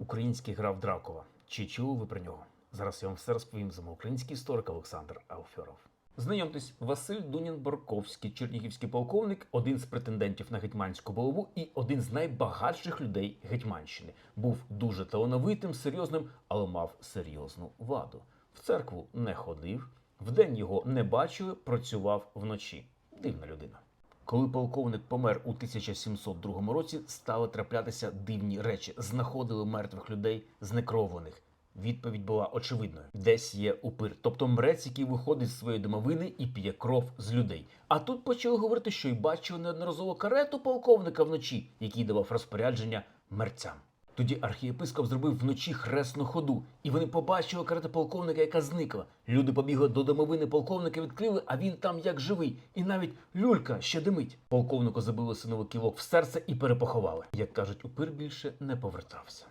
Український граф Дракула. Чи чули ви про нього? Зараз я вам все розповім за український історик Олександр Алфьоров. Знайомтесь, Василь Дунін Борковський, чернігівський полковник, один з претендентів на гетьманську булаву і один з найбагатших людей Гетьманщини. Був дуже талановитим, серйозним, але мав серйозну ваду. В церкву не ходив, вдень його не бачили, працював вночі. Дивна людина. Коли полковник помер у 1702 році, стали траплятися дивні речі. Знаходили мертвих людей знекровлених. Відповідь була очевидною: десь є упир, тобто мрець, який виходить з своєї домовини і п'є кров з людей. А тут почали говорити, що й бачили неодноразово карету полковника вночі, який давав розпорядження мерцям. Тоді архієпископ зробив вночі хресну ходу, і вони побачили карета полковника, яка зникла. Люди побігли до домовини полковника, відкрили, а він там як живий. І навіть люлька ще димить. Полковнику забили синовий кілок в серце і перепоховали. Як кажуть, упир більше не повертався.